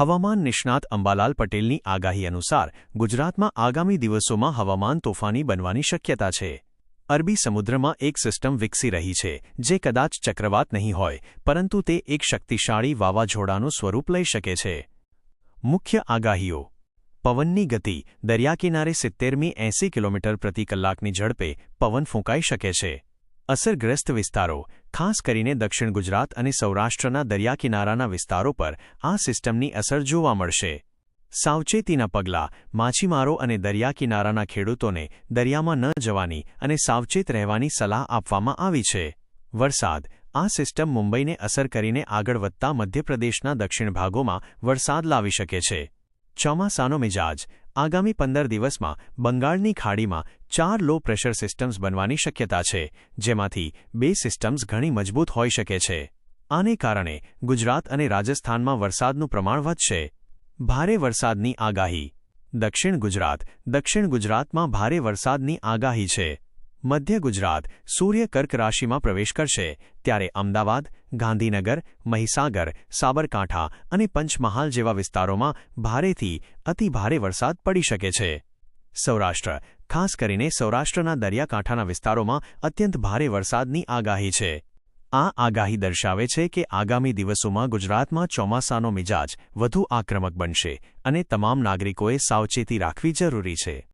હવામાન નિષ્ણાત અંબાલાલ પટેલની આગાહી અનુસાર ગુજરાતમાં આગામી દિવસોમાં હવામાન તોફાની બનવાની શક્યતા છે. અરબી સમુદ્રમાં એક સિસ્ટમ વિકસી રહી છે, જે કદાચ ચક્રવાત નહીં હોય, પરંતુ તે એક શક્તિશાળી વાવાઝોડાનું સ્વરૂપ લઈ શકે છે. મુખ્ય આગાહીઓ. પવનની ગતિ, દરિયાકિનારે સિત્તેરમી એંસી કિલોમીટર પ્રતિ કલાકની ઝડપે પવન ફૂંકાઈ શકે છે. અસરગ્રસ્ત વિસ્તારો, ખાસ કરીને દક્ષિણ ગુજરાત અને સૌરાષ્ટ્રના દરિયાકિનારાના વિસ્તારો પર આ સિસ્ટમની અસર જોવા મળશે. સાવચેતીના પગલાં, માછીમારો અને દરિયાકિનારાના ખેડૂતોને દરિયામાં ન જવાની અને સાવચેત રહેવાની સલાહ આપવામાં આવી છે. વરસાદ, આ સિસ્ટમ મુંબઈને અસર કરીને આગળ વધતા મધ્યપ્રદેશના દક્ષિણ ભાગોમાં વરસાદ લાવી શકે છે. ચોમાસાનો મિજાજ આગામી પંદર દિવસમાં બંગાળની ખાડીમાં ચાર લો પ્રેશર સિસ્ટમ્સ બનવાની શક્યતા છે, જેમાંથી બે સિસ્ટમ્સ ઘણી મજબૂત હોઈ શકે છે. આને કારણે ગુજરાત અને રાજસ્થાનમાં વરસાદનું પ્રમાણ વધશે. ભારે વરસાદની આગાહી. દક્ષિણ ગુજરાત. દક્ષિણ ગુજરાતમાં ભારે વરસાદની આગાહી છે. મધ્ય ગુજરાત સૂર્ય કર્ક રાશિમાં પ્રવેશ કરશે. ત્યારે અમદાવાદ, ગાંધીનગર, મહીસાગર, સાબરકાંઠા અને પંચમહાલ જેવા વિસ્તારોમાં ભારેથી અતિભારે વરસાદ પડી શકે છે. સૌરાષ્ટ્ર, ખાસ કરીને સૌરાષ્ટ્રના દરિયાકાંઠાના વિસ્તારોમાં અત્યંત ભારે વરસાદની આગાહી છે. આ આગાહી દર્શાવે છે કે આગામી દિવસોમાં ગુજરાતમાં ચોમાસાનો મિજાજ વધુ આક્રમક બનશે અને તમામ નાગરિકોએ સાવચેતી રાખવી જરૂરી છે.